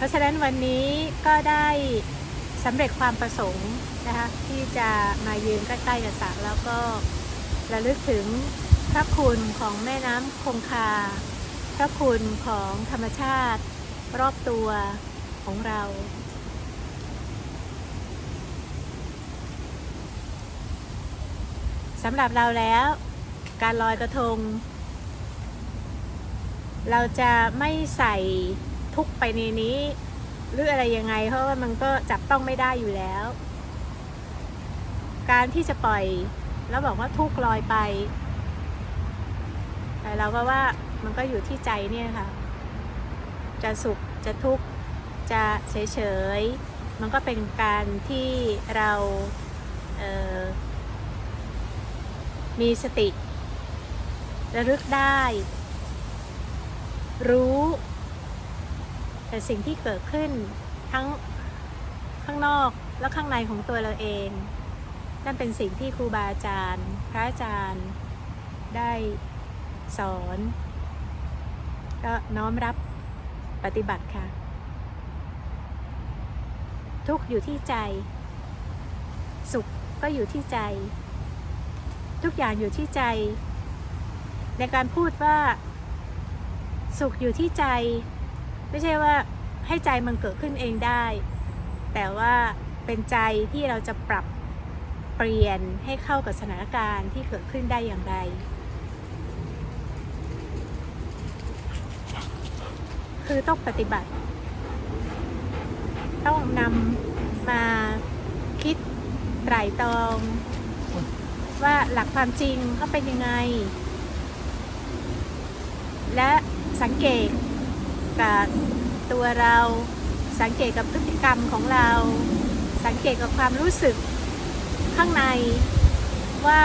เพราะฉะนั้นวันนี้ก็ได้สำเร็จความประสงค์นะคะที่จะมายืนใกล้ๆกับสระแล้วก็ระลึกถึงพระคุณของแม่น้ำคงคา พระคุณของธรรมชาติรอบตัวของเรา สำหรับเราแล้วการลอยกระทง เราจะไม่ใส่ ทุกไปในนี้ หรืออะไรยังไง เพราะว่ามันก็จับต้องไม่ได้อยู่แล้ว การที่จะปล่อย แล้วบอกว่าทุกลอยไป แต่เราก็ว่ามันก็อยู่ที่ใจเนี่ยค่ะ จะสุขจะทุกข์จะเฉยๆ มันก็เป็นการที่เราเออมีสติ ระลึกได้ รู้ แต่สิ่งที่เกิดขึ้นทั้งข้างนอกและข้างในของตัวเราเอง นั่นเป็นสิ่งที่ครูบาอาจารย์ พระอาจารย์ได้สอน ก็น้อมรับปฏิบัติค่ะ ทุกอยู่ที่ใจ สุขก็อยู่ที่ใจ ทุกอย่างอยู่ที่ใจ ในการพูดว่า สุขอยู่ที่ใจ ไม่ใช่ว่าให้ใจมันเกิดขึ้นเองได้ แต่ว่าเป็นใจที่เราจะปรับเปลี่ยนให้เข้ากับสถานการณ์ที่เกิดขึ้นได้อย่างไร คือต้องปฏิบัติ ต้องนำมาคิดไตร่ตรอง ว่าหลักความจริงเขาเป็นยังไง และสังเกต กับตัวเราสังเกตกับพฤติกรรมของเรา สังเกตกับความรู้สึกข้างในว่า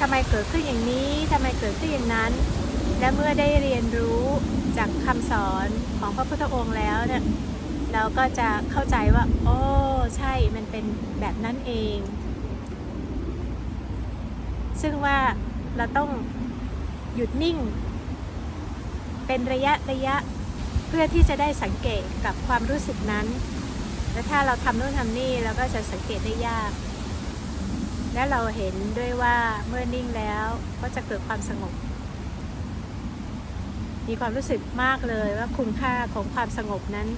ทำไมเกิดขึ้นอย่างนี้ทำไมเกิดขึ้นอย่างนั้น และเมื่อได้เรียนรู้จากคำสอนของพระพุทธองค์แล้วเนี่ยเราก็จะเข้าใจว่า โอ้ใช่มันเป็นแบบนั้นเอง ซึ่งว่าเราต้องหยุดนิ่ง เป็นระยะระยะเพื่อที่จะได้สังเกตกับความรู้สึกนั้น และถ้าเราทำนู่นทำนี่เราก็จะสังเกตได้ยาก และเราเห็นด้วยว่าเมื่อนิ่งแล้วก็จะเกิดความสงบ มีความรู้สึกมากเลยว่าคุณค่าของความสงบนั้น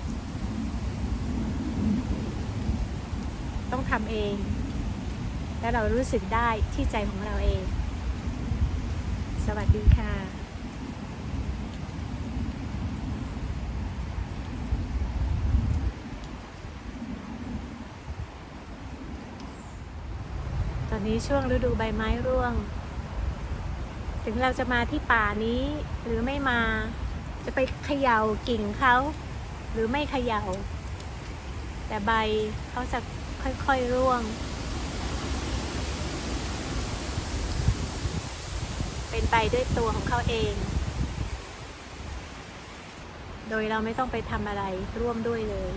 ต้องทำเอง และเรารู้สึกได้ที่ใจของเราเอง สวัสดีค่ะ ตอ นี้ช่วงฤดูใบไม้ร่วง ถึงเราจะมาที่ป่านี้หรือไม่มา จะไปเขย่ากิ่งเขาหรือไม่เขย่า แต่ใบเขาจะค่อยๆร่วง เป็นไปด้วยตัวของเขาเอง โดยเราไม่ต้องไปทำอะไรร่วมด้วยเลย